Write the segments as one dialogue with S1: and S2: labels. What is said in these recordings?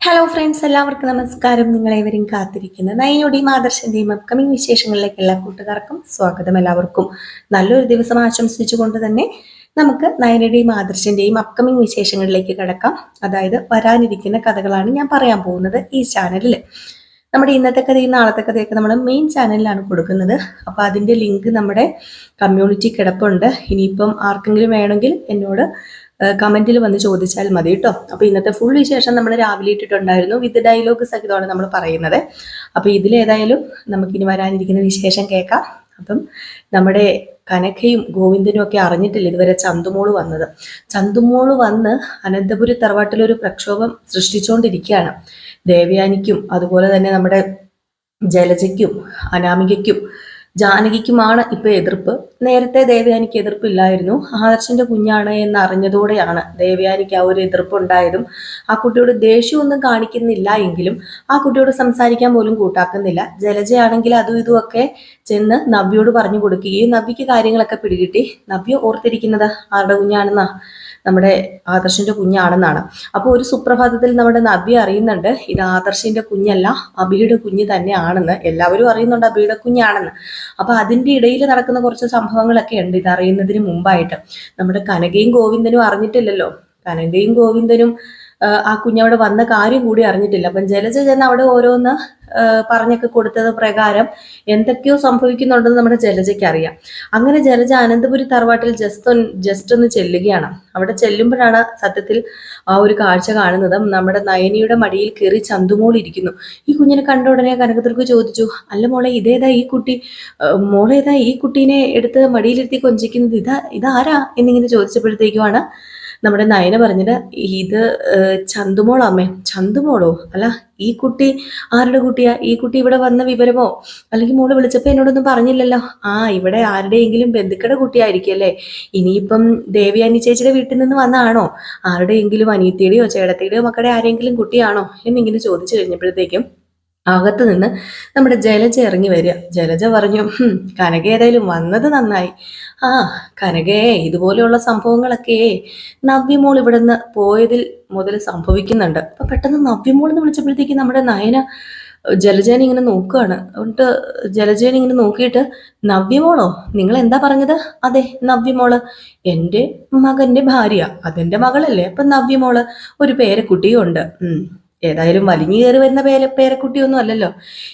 S1: Hello friends എല്ലാവർക്കും നമസ്കാരം. നിങ്ങളേവരും കാത്തിരിക്കുന്ന. നയനോടെയും ആദർശന്റെയും അപ്കമിങ് വിശേഷങ്ങളിലേക്ക് എല്ലാ കൂട്ടുകാർക്കും സ്വാഗതം എല്ലാവർക്കും. നല്ലൊരു ദിവസം ആശംസിച്ചുകൊണ്ട് തന്നെ നമുക്ക് നയനയുടെയും ആദർശന്റെയും അപ്കമിങ് വിശേഷങ്ങളിലേക്ക് കടക്കാം. അതായത് വരാനിരിക്കുന്ന കഥകളാണ് ഞാൻ പറയാൻ പോകുന്നത് ഈ ചാനലിൽ നമ്മുടെ ഇന്നത്തെ കഥയും നാളത്തെ കഥയൊക്കെ നമ്മൾ മെയിൻ ചാനലിലാണ് കൊടുക്കുന്നത്. അപ്പോൾ അതിന്റെ ലിങ്ക് നമ്മുടെ കമ്മ്യൂണിറ്റി കിടപ്പുണ്ട്. ഇനിയിപ്പം ആർക്കെങ്കിലും വേണമെങ്കിൽ എന്നോട് കമന്റിൽ വന്ന് ചോദിച്ചാൽ മതി കേട്ടോ അപ്പോൾ ഇന്നത്തെ ഫുൾ വിശേഷം നമ്മൾ രാവിലെ ഇട്ടിട്ടുണ്ടായിരുന്നു. വിത്ത് ഡയലോഗ് സഹിതമാണ് നമ്മൾ പറയുന്നത്. അപ്പോൾ ഇതിലേതായാലും നമുക്കിനി വരാനിരിക്കുന്ന വിശേഷം കേൾക്കാം. അപ്പം നമ്മുടെ കനകയും ഗോവിന്ദനും ഒക്കെ അറിഞ്ഞിട്ടില്ല ഇതുവരെ ചന്തുമോൾ വന്നത്. ചന്തുമോൾ വന്ന് അനന്തപുരി തറവാട്ടിലൊരു പ്രക്ഷോഭം സൃഷ്ടിച്ചുകൊണ്ടിരിക്കുകയാണ് ദേവയാനിക്കും അതുപോലെ തന്നെ നമ്മുടെ ജലജയ്ക്കും അനാമികയ്ക്കും ജാനകിക്കുമാണ് ഇപ്പൊ എതിർപ്പ്. നേരത്തെ ദേവയാനിക്ക് എതിർപ്പില്ലായിരുന്നു. ആദർശന്റെ കുഞ്ഞാണ് എന്ന് അറിഞ്ഞതോടെയാണ് ദേവയാനിക്ക് ആ ഒരു എതിർപ്പ് ഉണ്ടായതും ആ കുട്ടിയോട് ദേഷ്യമൊന്നും കാണിക്കുന്നില്ല എങ്കിലും ആ കുട്ടിയോട് സംസാരിക്കാൻ പോലും കൂട്ടാക്കുന്നില്ല. ജലജയാണെങ്കിൽ അതും ഇതുമൊക്കെ ചെന്ന് നവ്യോട് പറഞ്ഞു കൊടുക്കുകയും നവ്യക്ക് കാര്യങ്ങളൊക്കെ പിടികിട്ടി. നവ്യ ഓർത്തിരിക്കുന്നത് ആരുടെ കുഞ്ഞാണെന്നാ? നമ്മുടെ ആദർശിന്റെ കുഞ്ഞാണെന്നാണ്. അപ്പോൾ ഒരു സുപ്രഭാതത്തിൽ നമ്മുടെ നബി അറിയുന്നുണ്ട് ഇത് ആദർശിന്റെ കുഞ്ഞല്ല അബിയുടെ കുഞ്ഞ് തന്നെയാണെന്ന്. എല്ലാവരും അറിയുന്നുണ്ട് അബിയുടെ കുഞ്ഞാണെന്ന്. അപ്പൊ അതിന്റെ ഇടയിൽ നടക്കുന്ന കുറച്ച് സംഭവങ്ങളൊക്കെ ഉണ്ട് ഇത് അറിയുന്നതിന് മുമ്പായിട്ട്. നമ്മുടെ കനകയും ഗോവിന്ദനും അറിഞ്ഞിട്ടില്ലല്ലോ. കനകയും ഗോവിന്ദനും ആ കുഞ്ഞവിടെ വന്ന കാര്യം കൂടി അറിഞ്ഞിട്ടില്ല. അപ്പം ജലജ ചെന്ന് അവിടെ ഓരോന്ന് പറഞ്ഞൊക്കെ കൊടുത്തത് പ്രകാരം എന്തൊക്കെയോ സംഭവിക്കുന്നുണ്ടെന്ന് നമ്മുടെ ജലജയ്ക്ക് അറിയാം. അങ്ങനെ ജലജ അനന്തപുരി തറവാട്ടിൽ ജസ്റ്റ് ഒന്ന് ജസ്റ്റ് ഒന്ന് ചെല്ലുകയാണ്. അവിടെ ചെല്ലുമ്പോഴാണ് സത്യത്തിൽ ആ ഒരു കാഴ്ച കാണുന്നത്. നമ്മുടെ നയനിയുടെ മടിയിൽ കയറി ചന്തുമോൾ ഇരിക്കുന്നു. ഈ കുഞ്ഞിനെ കണ്ട ഉടനെ കനകത്തിർക്ക് ചോദിച്ചു അല്ല മോളെ ഇതേതാ ഈ കുട്ടി? മോളേതാ ഈ കുട്ടീനെ എടുത്ത് മടിയിലിരുത്തി കൊഞ്ചിക്കുന്നത്? ഇതാ ഇതാരാ? എന്നിങ്ങനെ ചോദിച്ചപ്പോഴത്തേക്കുമാണ് നമ്മുടെ നയന പറഞ്ഞത് ഇത് ചന്തുമോളമ്മേ ചന്തുമോളോ അല്ല ഈ കുട്ടി ആരുടെ കുട്ടിയാ? ഈ കുട്ടി ഇവിടെ വന്ന വിവരമോ? അല്ലെങ്കിൽ മോൾ വിളിച്ചപ്പോൾ എന്നോടൊന്നും പറഞ്ഞില്ലല്ലോ? ആ ഇവിടെ ആരുടെയെങ്കിലും ബന്ധുക്കളുടെ കുട്ടിയായിരിക്കും അല്ലേ? ഇനിയിപ്പം ദേവിയാനി ചേച്ചിയുടെ വീട്ടിൽ നിന്ന് വന്നാണോ ആരുടെയെങ്കിലും അനിയത്തിയുടെയോ ചേട്ടത്തിയുടെയോ മക്കളുടെ ആരെങ്കിലും കുട്ടിയാണോ? എന്നിങ്ങനെ ചോദിച്ചു കഴിഞ്ഞപ്പോഴത്തേക്കും അകത്ത് നിന്ന് നമ്മുടെ ജലജ ഇറങ്ങി വരിക. ജലജ പറഞ്ഞു കനക ഏതായാലും വന്നത് നന്നായി. ആ കനകയെ ഇതുപോലെയുള്ള സംഭവങ്ങളൊക്കെ നവ്യമോൾ ഇവിടെ നിന്ന് പോയതിൽ മുതൽ സംഭവിക്കുന്നുണ്ട്. അപ്പൊ പെട്ടെന്ന് നവ്യമോൾ എന്ന് വിളിച്ചപ്പോഴത്തേക്ക് നമ്മുടെ നയന ജലജേനെ ഇങ്ങനെ നോക്കുകയാണ്. എന്നിട്ട് ജലജേനെ ഇങ്ങനെ നോക്കിയിട്ട് നവ്യമോളോ നിങ്ങൾ എന്താ പറഞ്ഞത്? അതെ നവ്യമോൾ എന്റെ മകന്റെ ഭാര്യ. അതെന്റെ മകളല്ലേ? അപ്പൊ നവ്യമോൾ ഒരു പേരക്കുട്ടിയും ഉണ്ട്. ഉം ഏതായാലും വലിഞ്ഞു കയറി വരുന്ന പേര പേരക്കുട്ടിയൊന്നും അല്ലല്ലോ.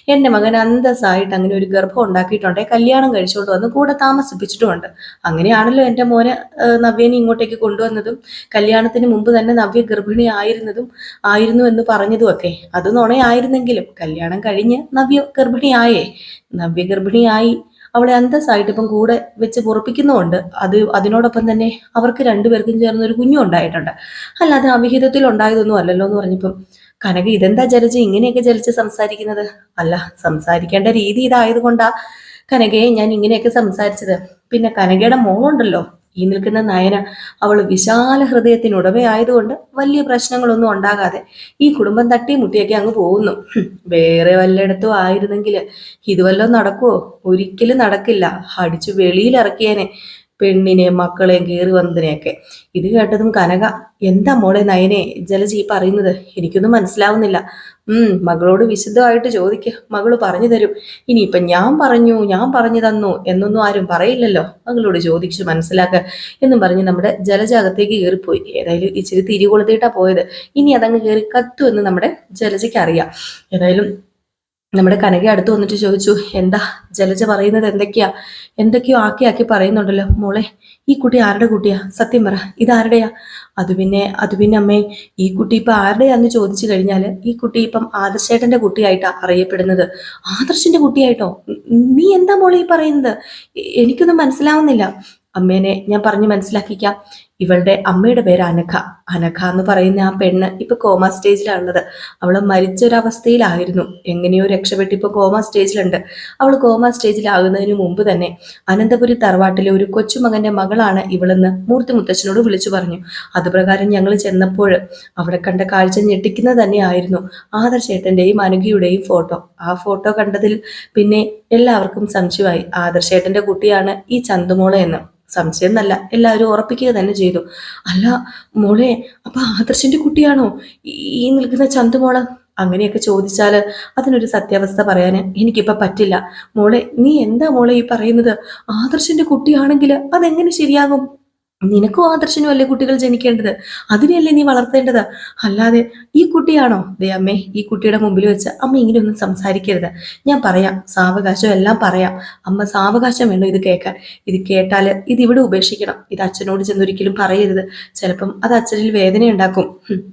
S1: എന്റെ മകൻ അന്തസ്സായിട്ട് അങ്ങനെ ഒരു ഗർഭം ഉണ്ടാക്കിയിട്ടുണ്ടേ. കല്യാണം കഴിച്ചുകൊണ്ട് വന്ന് കൂടെ താമസിപ്പിച്ചിട്ടുമുണ്ട്. അങ്ങനെയാണല്ലോ എന്റെ മോനെ നവ്യനെ ഇങ്ങോട്ടേക്ക് കൊണ്ടുവന്നതും കല്യാണത്തിന് മുമ്പ് തന്നെ നവ്യ ഗർഭിണി ആയിരുന്നതും ആയിരുന്നു എന്ന് പറഞ്ഞതുമൊക്കെ. അത് നുണയായിരുന്നെങ്കിലും കല്യാണം കഴിഞ്ഞ് നവ്യ ഗർഭിണിയായേ നവ്യ ഗർഭിണിയായി അവളെ അന്തസ്സായിട്ട് ഇപ്പം കൂടെ വെച്ച് പൊറപ്പിക്കുന്നുമുണ്ട്. അത് അതിനോടൊപ്പം തന്നെ അവർക്ക് രണ്ടുപേർക്കും ചേർന്ന് ഒരു കുഞ്ഞും ഉണ്ടായിട്ടുണ്ട് അല്ലാതെ അവിഹിതത്തിൽ ഉണ്ടായതൊന്നും അല്ലല്ലോ എന്ന് പറഞ്ഞപ്പം കനക ഇതെന്താ ജലജ ഇങ്ങനെയൊക്കെ ജലിച്ച് സംസാരിക്കുന്നത്? അല്ല സംസാരിക്കേണ്ട രീതി ഇതായതുകൊണ്ടാ കനകയെ ഞാൻ ഇങ്ങനെയൊക്കെ സംസാരിച്ചത്. പിന്നെ കനകയുടെ മോളുണ്ടല്ലോ ഈ നിൽക്കുന്ന നയന. അവൾ വിശാല ഹൃദയത്തിനുടമയായതുകൊണ്ട് വലിയ പ്രശ്നങ്ങളൊന്നും ഉണ്ടാകാതെ ഈ കുടുംബം തട്ടി മുട്ടിയൊക്കെ അങ്ങ് പോകുന്നു. വേറെ വല്ലയിടത്തും ആയിരുന്നെങ്കിൽ ഇതുവല്ലോ നടക്കുവോ? ഒരിക്കലും നടക്കില്ല. അടിച്ചു വെളിയിലിറക്കിയേനെ പെണ്ണിനെ മക്കളെയും കയറി വന്നതിനെയൊക്കെ. ഇത് കേട്ടതും കനക എന്താ മോളെ നയനെ ജലജി പറയുന്നത്? എനിക്കൊന്നും മനസ്സിലാവുന്നില്ല. ഉം മകളോട് വിശുദ്ധമായിട്ട് ചോദിക്ക. മകൾ പറഞ്ഞു തരും. ഇനിയിപ്പൊ ഞാൻ പറഞ്ഞു ഞാൻ പറഞ്ഞു തന്നു എന്നൊന്നും ആരും പറയില്ലല്ലോ. മകളോട് ചോദിച്ചു മനസ്സിലാക്ക എന്നും പറഞ്ഞ് നമ്മുടെ ജലജാകത്തേക്ക് കയറിപ്പോയി. ഏതായാലും ഇച്ചിരി തിരി കൊളുത്തിയിട്ടാ പോയത്. ഇനി അതങ്ങ് കയറി കത്തു എന്ന് നമ്മുടെ ജലജയ്ക്ക് അറിയാം. ഏതായാലും നമ്മുടെ കനക അടുത്ത് വന്നിട്ട് ചോദിച്ചു എന്താ ജലജ പറയുന്നത് എന്തൊക്കെയാ? എന്തൊക്കെയോ ആക്കി ആക്കി പറയുന്നുണ്ടല്ലോ. മോളെ ഈ കുട്ടി ആരുടെ കുട്ടിയാ? സത്യം പറ ഇതാരുടെയാ അത് പിന്നെ അത് പിന്നെ അമ്മേ ഈ കുട്ടി ഇപ്പൊ ആരുടെയാന്ന് ചോദിച്ചു കഴിഞ്ഞാൽ ഈ കുട്ടി ഇപ്പം ആദർശേട്ടന്റെ കുട്ടിയായിട്ടാ അറിയപ്പെടുന്നത്. ആദർശന്റെ കുട്ടിയായിട്ടോ? നീ എന്താ മോളെ ഈ പറയുന്നത്? എനിക്കൊന്നും മനസ്സിലാവുന്നില്ല. അമ്മേനെ ഞാൻ പറഞ്ഞു മനസ്സിലാക്കിക്കാം. ഇവളുടെ അമ്മയുടെ പേര് അനഘ. അനഘ എന്ന് പറയുന്ന ആ പെണ്ണ് ഇപ്പൊ കോമ സ്റ്റേജിലാണുള്ളത്. അവൾ മരിച്ചൊരവസ്ഥയിലായിരുന്നു. എങ്ങനെയോ രക്ഷപ്പെട്ട് ഇപ്പൊ കോമ സ്റ്റേജിലുണ്ട്. അവൾ കോമ സ്റ്റേജിലാകുന്നതിന് മുമ്പ് തന്നെ അനന്തപുരി തറവാട്ടിലെ ഒരു കൊച്ചുമകന്റെ മകളാണ് ഇവളെന്ന് മൂർത്തി മുത്തച്ഛനോട് വിളിച്ചു പറഞ്ഞു. അതുപ്രകാരം ഞങ്ങൾ ചെന്നപ്പോൾ അവിടെ കണ്ട കാഴ്ച ഞെട്ടിക്കുന്നത് തന്നെയായിരുന്നു. ആദർശേട്ടന്റെയും അനുഘയുടെയും ഫോട്ടോ. ആ ഫോട്ടോ കണ്ടതിൽ പിന്നെ എല്ലാവർക്കും സംശയമായി. ആദർശേട്ടന്റെ കുട്ടിയാണ് ഈ ചന്തുമോള എന്ന്. സംശയം എന്നല്ല എല്ലാവരും ഉറപ്പിക്കുക തന്നെ ചെയ്തു. അല്ല മോളെ അപ്പൊ ആദർശിന്റെ കുട്ടിയാണോ? ഈ- നിൽക്കുന്ന ചന്തുമോൾ? അങ്ങനെയൊക്കെ ചോദിച്ചാൽ അതിനൊരു സത്യാവസ്ഥ പറയാൻ എനിക്കിപ്പോൾ പറ്റില്ല. മോളെ നീ എന്താ മോളെ ഈ പറയുന്നത്? ആദർശിന്റെ കുട്ടിയാണെങ്കിൽ അതെങ്ങനെ ശരിയാകും? നിനക്കും ആദർശനും അല്ലേ കുട്ടികൾ ജനിക്കേണ്ടത്? അതിനെയല്ലേ നീ വളർത്തേണ്ടത്? അല്ലാതെ ഈ കുട്ടിയാണോ? ദേ അമ്മേ ഈ കുട്ടിയുടെ മുമ്പിൽ വെച്ച് അമ്മ ഇങ്ങനെയൊന്നും സംസാരിക്കരുത്. ഞാൻ പറയാം സാവകാശം എല്ലാം പറയാം. അമ്മ സാവകാശം വേണം ഇത് കേൾക്കാൻ. ഇത് കേട്ടാൽ ഇത് ഇവിടെ ഉപേക്ഷിക്കണം. ഇത് അച്ഛനോട് ചെന്നൊരിക്കലും പറയരുത്. ചിലപ്പം അത് അച്ഛനിൽ വേദന ഉണ്ടാക്കും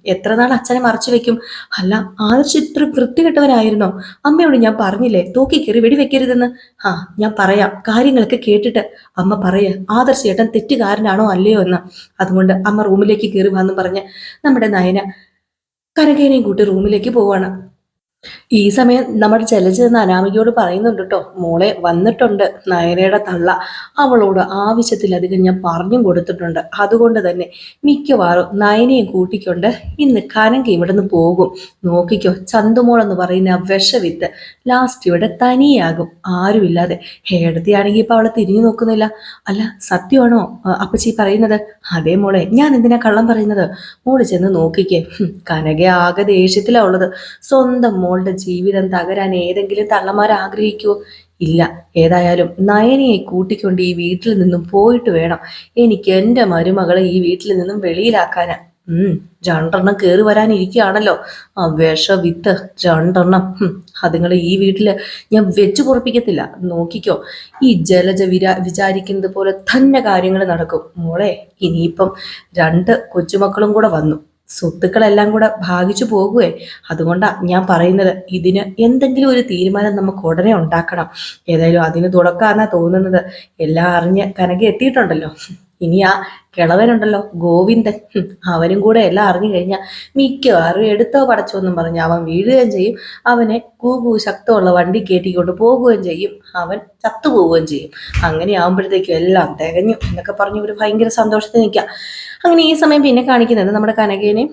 S1: എത്ര നാൾ അച്ഛനെ മറച്ചു വെക്കും? അല്ല ആദർശ് ഇത്ര വൃത്തികെട്ടവനായിരുന്നോ? അമ്മയോട് ഞാൻ പറഞ്ഞില്ലേ തൂക്കി കയറി വെടിവെക്കരുതെന്ന്? ആ ഞാൻ പറയാം കാര്യങ്ങളൊക്കെ കേട്ടിട്ട് അമ്മ പറയ ആദർശ ഏട്ടൻ തെറ്റുകാരനാണോ അല്ലയോ എന്ന്. അതുകൊണ്ട് അമ്മ റൂമിലേക്ക് കയറി വന്നു പറഞ്ഞ് നമ്മുടെ നയന കരകേനയും കൂട്ടി റൂമിലേക്ക് പോവാണ്. ഈ സമയം നമ്മുടെ ജലജ എന്ന അനാമികയോട് പറയുന്നുണ്ട് കേട്ടോ മോളെ വന്നിട്ടുണ്ട് നയനയുടെ തള്ള. അവളോട് ആവശ്യത്തിലധികം ഞാൻ പറഞ്ഞും കൊടുത്തിട്ടുണ്ട്. അതുകൊണ്ട് തന്നെ മിക്കവാറും നയനയും കൂട്ടിക്കൊണ്ട് ഇന്ന് കനക ഇവിടുന്ന് പോകും. നോക്കിക്കോ ചന്തുമോൾ എന്ന് പറയുന്ന വിഷവിത്ത് ലാസ്റ്റ് ഇവിടെ തനിയാകും. ആരുമില്ലാതെ. ഹേടത്തിയാണെങ്കിൽ ഇപ്പൊ അവളെ തിരിഞ്ഞു നോക്കുന്നില്ല. അല്ല സത്യമാണോ അപ്പച്ചി പറയുന്നത്? അതേ മോളെ ഞാൻ എന്തിനാ കള്ളം പറയുന്നത്? മോൾ ചെന്ന് നോക്കിക്കേ. കനകെ ആകെ ദേഷ്യത്തിലാ ഉള്ളത്. സ്വന്തം മോളുടെ ജീവിതം തകരാൻ ഏതെങ്കിലും തള്ളമാർ ആഗ്രഹിക്കുവോ ഇല്ല. ഏതായാലും നയനയെ കൂട്ടിക്കൊണ്ട് ഈ വീട്ടിൽ നിന്നും പോയിട്ട് വേണം. എനിക്ക് എന്റെ മരുമകളെ ഈ വീട്ടിൽ നിന്നും വെളിയിലാക്കാനാ. ഉം രണ്ടെണ്ണം കയറി വരാനിരിക്കുകയാണല്ലോ. ആ വിഷ വിത്ത് രണ്ടെണ്ണം. ഹും, അതുങ്ങളെ ഈ വീട്ടിൽ ഞാൻ വെച്ചു പൊറപ്പിക്കത്തില്ല. നോക്കിക്കോ. ഈ ജലജ വിരാ വിചാരിക്കുന്നത് പോലെ തന്നെ കാര്യങ്ങൾ നടക്കും. മോളെ ഇനിയിപ്പം രണ്ട് കൊച്ചുമക്കളും കൂടെ വന്നു. സ്വത്തുക്കളെല്ലാം കൂടെ ഭാഗിച്ചു പോകുവേ. അതുകൊണ്ടാണ് ഞാൻ പറയുന്നത് ഇതിന് എന്തെങ്കിലും ഒരു തീരുമാനം നമുക്ക് ഉടനെ ഉണ്ടാക്കണം. ഏതായാലും അതിന് തുടക്കാന്നാ തോന്നുന്നത്. എല്ലാം അറിഞ്ഞ് കനകി എത്തിയിട്ടുണ്ടല്ലോ. ഇനി ആ കിളവനുണ്ടല്ലോ ഗോവിന്ദൻ. അവനും കൂടെ എല്ലാം അറിഞ്ഞു കഴിഞ്ഞാൽ മിക്കവാറും എടുത്തോ പടച്ചോ എന്നും പറഞ്ഞ് അവൻ വീഴുകയും ചെയ്യും. അവനെ കൂകു ശക്തമുള്ള വണ്ടി കയറ്റിക്കൊണ്ട് പോകുകയും ചെയ്യും. അവൻ ചത്തുപോവുകയും ചെയ്യും. അങ്ങനെ ആകുമ്പോഴത്തേക്കും എല്ലാം തികഞ്ഞു എന്നൊക്കെ പറഞ്ഞ് ഒരു ഭയങ്കര സന്തോഷത്തിൽ നിൽക്കാം. അങ്ങനെ ഈ സമയം പിന്നെ കാണിക്കുന്നത് നമ്മുടെ കനകേനെയും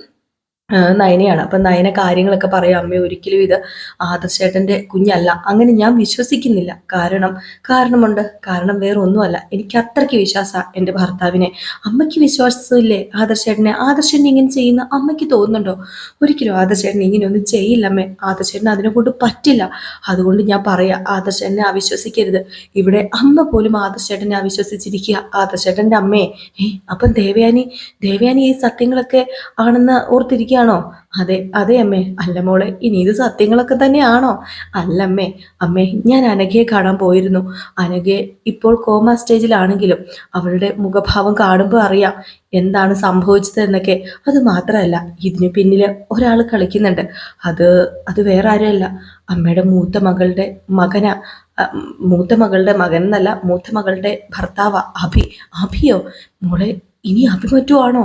S1: നയനയാണ്. അപ്പം നയന കാര്യങ്ങളൊക്കെ പറയും അമ്മ ഒരിക്കലും ഇത് ആദർശേട്ടന്റെ കുഞ്ഞല്ല. അങ്ങനെ ഞാൻ വിശ്വസിക്കുന്നില്ല. കാരണം കാരണമുണ്ട്. കാരണം വേറെ ഒന്നുമല്ല എനിക്ക് അത്രയ്ക്ക് വിശ്വാസമാണ് എന്റെ ഭർത്താവിനെ. അമ്മയ്ക്ക് വിശ്വാസമില്ലേ? ആദർശേട്ടനെ. ആദർശേട്ടൻ ഇങ്ങനെ ചെയ്യുന്ന അമ്മയ്ക്ക് തോന്നുന്നുണ്ടോ? ഒരിക്കലും ആദർശേട്ടൻ ഇങ്ങനെയൊന്നും ചെയ്യില്ല അമ്മേ. ആദർശേട്ടൻ അതിനെ കൊണ്ട് പറ്റില്ല. അതുകൊണ്ട് ഞാൻ പറയാ ആദർശേട്ടനെ അവിശ്വസിക്കരുത്. ഇവിടെ അമ്മ പോലും ആദർശേട്ടനെ അവിശ്വസിച്ചിരിക്കുക. ആദർശേട്ടന്റെ അമ്മയെ ഏ അപ്പം ദേവയാനി ദേവയാനി ഈ സത്യങ്ങളൊക്കെ ആണെന്ന് ഓർത്തിരിക്കുകയാണോ അതെ അതെ അമ്മേ. അല്ല മോളെ ഇനി ഇത് സത്യങ്ങളൊക്കെ തന്നെയാണോ? അല്ലമ്മേ അമ്മേ ഞാൻ അനഘയെ കാണാൻ പോയിരുന്നു. അനഘയെ ഇപ്പോൾ കോമ സ്റ്റേജിലാണെങ്കിലും അവളുടെ മുഖഭാവം കാണുമ്പോൾ അറിയാം എന്താണ് സംഭവിച്ചത് എന്നൊക്കെ. അത് മാത്രമല്ല ഇതിനു പിന്നിൽ ഒരാൾ കളിക്കുന്നുണ്ട്. അത് അത് വേറെ ആരുമല്ല. അമ്മയുടെ മൂത്ത മകളുടെ മകന മൂത്ത മകളുടെ മകൻ എന്നല്ല മൂത്ത മകളുടെ ഭർത്താവ് അഭി അഭിയോ? മോളെ ഇനി അഭി മറ്റുമാണോ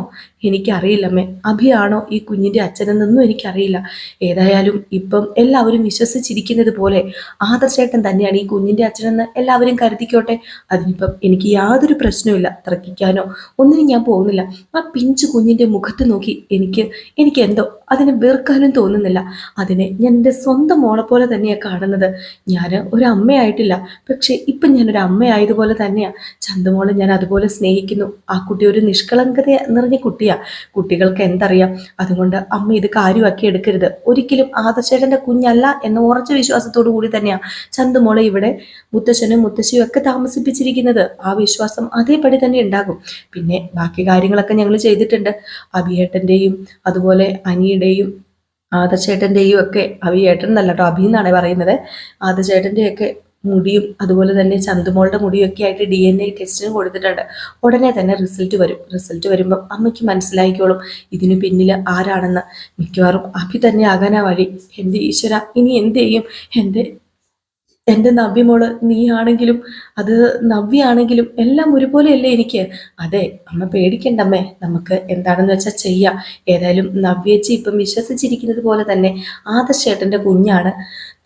S1: എനിക്കറിയില്ലമ്മേ അഭിയാണോ ഈ കുഞ്ഞിന്റെ അച്ഛനെന്നൊന്നും എനിക്കറിയില്ല. ഏതായാലും ഇപ്പം എല്ലാവരും വിശ്വസിച്ചിരിക്കുന്നത് പോലെ ആദർശേട്ടൻ തന്നെയാണ് ഈ കുഞ്ഞിന്റെ അച്ഛനെന്ന് എല്ലാവരും കരുതിക്കോട്ടെ. അതിനിപ്പം എനിക്ക് യാതൊരു പ്രശ്നവുമില്ല. തർക്കിക്കാനോ ഒന്നിനും ഞാൻ പോകുന്നില്ല. ആ പിഞ്ച് കുഞ്ഞിന്റെ മുഖത്ത് നോക്കി എനിക്ക് എനിക്ക് എന്തോ അതിനെ വെറുക്കാനും തോന്നുന്നില്ല. അതിനെ ഞാൻ എന്റെ സ്വന്തം മോളെ പോലെ തന്നെയാണ് കാണുന്നത്. ഞാൻ ഒരു അമ്മയായിട്ടില്ല. പക്ഷേ ഇപ്പം ഞാനൊരു അമ്മയായതുപോലെ തന്നെയാണ് ചന്തുമോളെ ഞാൻ അതുപോലെ സ്നേഹിക്കുന്നു. ആ കുട്ടി ഒരു നിഷ്കളങ്കത നിറഞ്ഞ കുട്ടിയാണ് കുട്ടികൾക്ക് എന്തറിയാം? അതുകൊണ്ട് അമ്മ ഇത് കാര്യമാക്കി എടുക്കരുത്. ഒരിക്കലും ആദർശേട്ടന്റെ കുഞ്ഞല്ല എന്ന ഉറച്ച വിശ്വാസത്തോടു കൂടി തന്നെയാണ് ചന്തുമോളെ ഇവിടെ മുത്തശ്ശനും മുത്തശ്ശിയും ഒക്കെ താമസിപ്പിച്ചിരിക്കുന്നത്. ആ വിശ്വാസം അതേപടി തന്നെ ഉണ്ടാകും. പിന്നെ ബാക്കി കാര്യങ്ങളൊക്കെ ഞങ്ങൾ ചെയ്തിട്ടുണ്ട്. അബിയേട്ടന്റെയും അതുപോലെ അനിയുടെയും ആദർശേട്ടന്റെയും ഒക്കെ അഭിയേട്ടൻ എന്നല്ല കേട്ടോ അഭി എന്നാണ് പറയുന്നത്. ആദർശേട്ടന്റെയൊക്കെ മുടിയും അതുപോലെ തന്നെ ചന്തുമോളുടെ മുടിയും ഒക്കെ ആയിട്ട് ഡി എൻ എ ടെസ്റ്റിന് കൊടുത്തിട്ടുണ്ട്. ഉടനെ തന്നെ റിസൾട്ട് വരും. റിസൾട്ട് വരുമ്പം അമ്മയ്ക്ക് മനസ്സിലായിക്കോളും ഇതിന് പിന്നിൽ ആരാണെന്ന്. മിക്കവാറും അഭി തന്നെ ആകാനാ വഴി. എന്റെ ഈശ്വര? ഇനി എന്ത് ചെയ്യും? എന്റെ എന്റെ നവ്യമോൾ നീ ആണെങ്കിലും അത് നവ്യാണെങ്കിലും എല്ലാം ഒരുപോലെയല്ലേ എനിക്ക്? അതെ അമ്മ പേടിക്കണ്ടമ്മേ നമുക്ക് എന്താണെന്ന് വെച്ചാൽ ചെയ്യാം. ഏതായാലും നവ്യച്ചി ഇപ്പം വിശ്വസിച്ചിരിക്കുന്നത് പോലെ തന്നെ ആദർശേട്ടന്റെ കുഞ്ഞാണ്.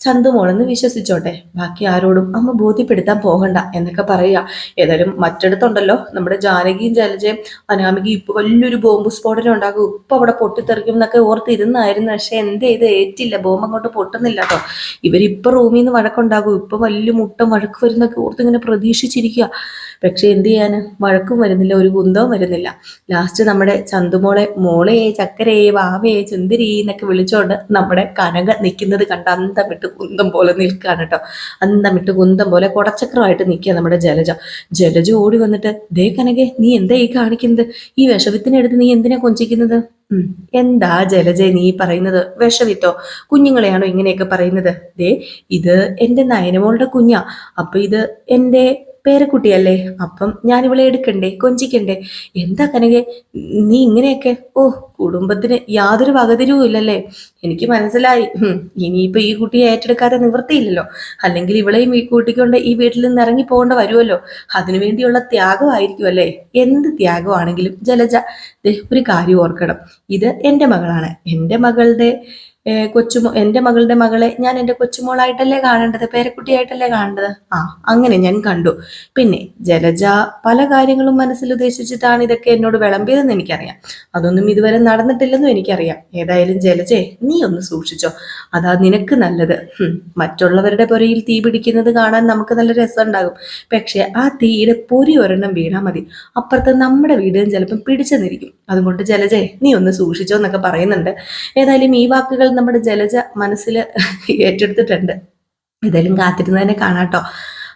S1: ചന്തുമോളെന്ന് വിശ്വസിച്ചോട്ടെ. ബാക്കി ആരോടും അമ്മ ബോധ്യപ്പെടുത്താൻ പോകണ്ട എന്നൊക്കെ പറയുക. ഏതായാലും മറ്റിടത്തുണ്ടല്ലോ. നമ്മുടെ ജാനകിയും ജലജയും അനാമികയും ഇപ്പൊ വലിയൊരു ബോംബ് സ്ഫോടനം ഉണ്ടാകും ഇപ്പൊ അവിടെ പൊട്ടിത്തെറിക്കും എന്നൊക്കെ ഓർത്തിരുന്നായിരുന്നു. പക്ഷെ എന്ത് ചെയ്ത്? ഏറ്റില്ല. ബോംബ് അങ്ങോട്ട് പൊട്ടുന്നില്ല കേട്ടോ. ഇവരിപ്പൊ റൂമിൽ നിന്ന് വഴക്കുണ്ടാകും. ഇപ്പൊ വലിയ മുട്ടം വഴക്ക് വരുന്നൊക്കെ ഓർത്ത് ഇങ്ങനെ പ്രതീക്ഷിച്ചിരിക്കുക. പക്ഷെ എന്ത് ചെയ്യാന്? വഴക്കും വരുന്നില്ല ഒരു കുന്തവും വരുന്നില്ല. ലാസ്റ്റ് നമ്മുടെ ചന്തുമോളെ മോളെ ചക്കരേ വാവേ ചുന്തിരി എന്നൊക്കെ വിളിച്ചുകൊണ്ട് നമ്മുടെ കനക നിൽക്കുന്നത് കണ്ട് അന്തം വിട്ട് കുന്തം പോലെ നിൽക്കുകയാണ് കേട്ടോ അന്തം വിട്ട് കുന്തം പോലെ കുടച്ചക്രമായിട്ട് നിൽക്കുക നമ്മുടെ ജലജ. ജലജ ഓടി വന്നിട്ട് ദേ കനകെ നീ എന്താ ഈ കാണിക്കുന്നത്? ഈ വിഷവിത്തിനെടുത്ത് നീ എന്തിനാ കൊഞ്ചിക്കുന്നത്? എന്താ ജലജ നീ പറയുന്നത്? വിഷവിത്തോ? കുഞ്ഞുങ്ങളെയാണോ ഇങ്ങനെയൊക്കെ പറയുന്നത്? ദേ ഇത് എന്റെ നയനമോളുടെ കുഞ്ഞാ. അപ്പൊ ഇത് എന്റെ പേരക്കുട്ടിയല്ലേ? അപ്പം ഞാൻ ഇവളെ എടുക്കണ്ടേ? കൊഞ്ചിക്കണ്ടേ? എന്താ കനകെ? നീ ഇങ്ങനെയൊക്കെ? ഓ കുടുംബത്തിന് യാതൊരു വകതിരിവും ഇല്ലല്ലേ? എനിക്ക് മനസ്സിലായി. ഇനിയിപ്പോൾ ഇനിയിപ്പോ ഈ കുട്ടിയെ ഏറ്റെടുക്കാതെ നിവൃത്തിയില്ലല്ലോ അല്ലെങ്കിൽ ഇവളെയും ഈ കൂട്ടിക്കൊണ്ട് ഈ വീട്ടിൽ നിന്ന് ഇറങ്ങി പോകേണ്ട വരുമല്ലോ. അതിനുവേണ്ടിയുള്ള ത്യാഗമായിരിക്കും അല്ലേ എന്ത് ത്യാഗമാണെങ്കിലും ജലജ ഒരു കാര്യം ഓർക്കണം. ഇത് എന്റെ മകളാണ്. എന്റെ മകളുടെ കൊച്ചുമോ എന്റെ മകളുടെ മകളെ ഞാൻ എന്റെ കൊച്ചുമോളായിട്ടല്ലേ കാണേണ്ടത്? പേരക്കുട്ടിയായിട്ടല്ലേ കാണേണ്ടത്? ആ അങ്ങനെ ഞാൻ കണ്ടു. പിന്നെ ജലജ പല കാര്യങ്ങളും മനസ്സിൽ ഉദ്ദേശിച്ചിട്ടാണ് ഇതൊക്കെ എന്നോട് വിളമ്പിയതെന്ന് എനിക്കറിയാം. അതൊന്നും ഇതുവരെ നടന്നിട്ടില്ലെന്നും എനിക്കറിയാം. ഏതായാലും ജലജേ നീ ഒന്ന് സൂക്ഷിച്ചോ. അതാ നിനക്ക് നല്ലത്. മറ്റുള്ളവരുടെ പുരയിൽ തീ പിടിക്കുന്നത് കാണാൻ നമുക്ക് നല്ല രസമുണ്ടാകും. പക്ഷെ ആ തീയുടെ പൊരി ഒരെണ്ണം വീണാൽ മതി. അപ്പുറത്ത് നമ്മുടെ വീടും ചിലപ്പം പിടിച്ചെന്നിരിക്കും. അതുകൊണ്ട് ജലജേ നീ ഒന്ന് സൂക്ഷിച്ചോ എന്നൊക്കെ പറയുന്നുണ്ട്. ഏതായാലും ഈ വാക്കുകൾ നമ്മുടെ ജലജ മനസ്സിൽ ഏറ്റെടുത്തിട്ടുണ്ട്. ഏതായാലും കാത്തിരുന്ന് തന്നെ കാണാട്ടോ.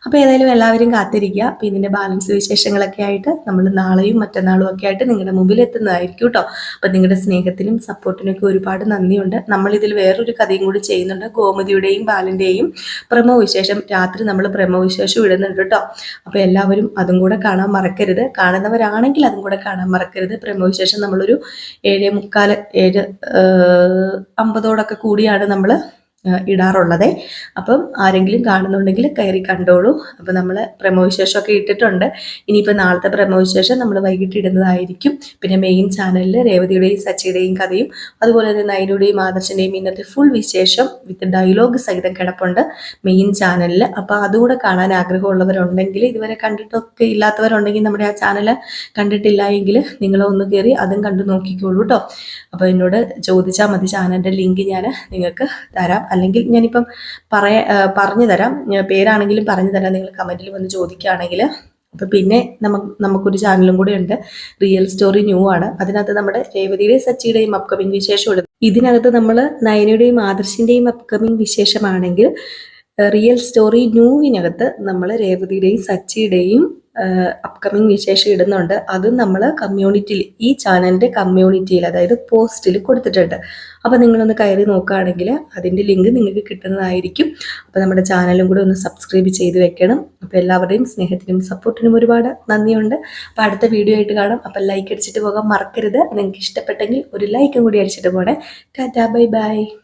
S1: അപ്പോൾ ഏതായാലും എല്ലാവരും കാത്തിരിക്കുക. അപ്പോൾ ഇതിന്റെ ബാലൻസ് വിശേഷങ്ങളൊക്കെ ആയിട്ട് നമ്മൾ നാളെയും മറ്റന്നാളും ഒക്കെ ആയിട്ട് നിങ്ങളുടെ മുമ്പിൽ എത്തുന്നതായിരിക്കും കേട്ടോ അപ്പോൾ നിങ്ങളുടെ സ്നേഹത്തിനും സപ്പോർട്ടിനും ഒക്കെ ഒരുപാട് നന്ദിയുണ്ട്. നമ്മളിതിൽ വേറൊരു കഥയും കൂടി ചെയ്യുന്നുണ്ട്. ഗോമതിയുടെയും ബാലന്റെയും പ്രമോവിശേഷം രാത്രി നമ്മൾ പ്രമോവിശേഷം ഇടുന്നുണ്ട് കേട്ടോ അപ്പോൾ എല്ലാവരും അതും കൂടെ കാണാൻ മറക്കരുത്. കാണുന്നവരാണെങ്കിൽ അതും കൂടെ കാണാൻ മറക്കരുത്. പ്രമോ വിശേഷം നമ്മളൊരു ഏഴ് മുക്കാൽ ഏഴ് അമ്പതോടൊക്കെ കൂടിയാണ് നമ്മൾ ഇടാറുള്ളത്. അപ്പം ആരെങ്കിലും കാണുന്നുണ്ടെങ്കിൽ കയറി കണ്ടോളൂ. അപ്പോൾ നമ്മൾ പ്രമോവിശേഷമൊക്കെ ഇട്ടിട്ടുണ്ട്. ഇനിയിപ്പോൾ നാളത്തെ പ്രമോവിശേഷം നമ്മൾ വൈകിട്ട് ഇടുന്നതായിരിക്കും. പിന്നെ മെയിൻ ചാനലിൽ രേവതിയുടെയും സച്ചിയുടെയും കഥയും അതുപോലെ തന്നെ നൈനുടെയും ആദർശന്റെയും ഇന്നത്തെ ഫുൾ വിശേഷം വിത്ത് ഡയലോഗ് സഹിതം കിടപ്പുണ്ട് മെയിൻ ചാനലിൽ അപ്പോൾ അതുകൂടെ കാണാൻ ആഗ്രഹമുള്ളവരുണ്ടെങ്കിൽ ഇതുവരെ കണ്ടിട്ടൊക്കെ ഇല്ലാത്തവരുണ്ടെങ്കിൽ നമ്മുടെ ആ ചാനൽ കണ്ടിട്ടില്ല എങ്കിൽ നിങ്ങളൊന്ന് കയറി അതും കണ്ടു നോക്കിക്കോളൂ കേട്ടോ അപ്പോൾ എന്നോട് ചോദിച്ചാൽ മതി ചാനലിന്റെ ലിങ്ക് ഞാൻ നിങ്ങൾക്ക് തരാം. അല്ലെങ്കിൽ ഞാനിപ്പം പറയ പറഞ്ഞു തരാം. പേരാണെങ്കിലും പറഞ്ഞു തരാം. നിങ്ങൾ കമന്റിൽ വന്ന് ചോദിക്കുകയാണെങ്കിൽ അപ്പം പിന്നെ നമുക്ക് നമുക്കൊരു ചാനലും കൂടെ ഉണ്ട്. റിയൽ സ്റ്റോറി ന്യൂ ആണ്. അതിനകത്ത് നമ്മുടെ രേവതിയുടെയും സച്ചിയുടെയും അപ്കമിങ് വിശേഷം ഇടും ഇതിനകത്ത് നമ്മൾ നയനയുടെയും ആദർശിന്റെയും അപ്കമിങ് വിശേഷമാണെങ്കിൽ റിയൽ സ്റ്റോറി ന്യൂവിനകത്ത് നമ്മൾ രേവതിയുടെയും സച്ചിയുടെയും അപ്കമിങ് വിശേഷം ഇടുന്നുണ്ട്. അത് നമ്മൾ കമ്മ്യൂണിറ്റിയിൽ ഈ ചാനലിന്റെ കമ്മ്യൂണിറ്റിയിൽ അതായത് പോസ്റ്റിൽ കൊടുത്തിട്ടുണ്ട്. അപ്പോൾ നിങ്ങളൊന്ന് കയറി നോക്കുകയാണെങ്കിൽ അതിന്റെ ലിങ്ക് നിങ്ങൾക്ക് കിട്ടുന്നതായിരിക്കും. അപ്പോൾ നമ്മുടെ ചാനലും കൂടെ ഒന്ന് സബ്സ്ക്രൈബ് ചെയ്ത് വെക്കണം. അപ്പോൾ എല്ലാവരുടെയും സ്നേഹത്തിനും സപ്പോർട്ടിനും ഒരുപാട് നന്ദിയുണ്ട്. അപ്പോൾ അടുത്ത വീഡിയോ ആയിട്ട് കാണാം. അപ്പോൾ ലൈക്ക് അടിച്ചിട്ട് പോകാൻ മറക്കരുത്. നിങ്ങൾക്ക് ഇഷ്ടപ്പെട്ടെങ്കിൽ ഒരു ലൈക്കും കൂടി അടിച്ചിട്ട് പോകണേ. Tata bye bye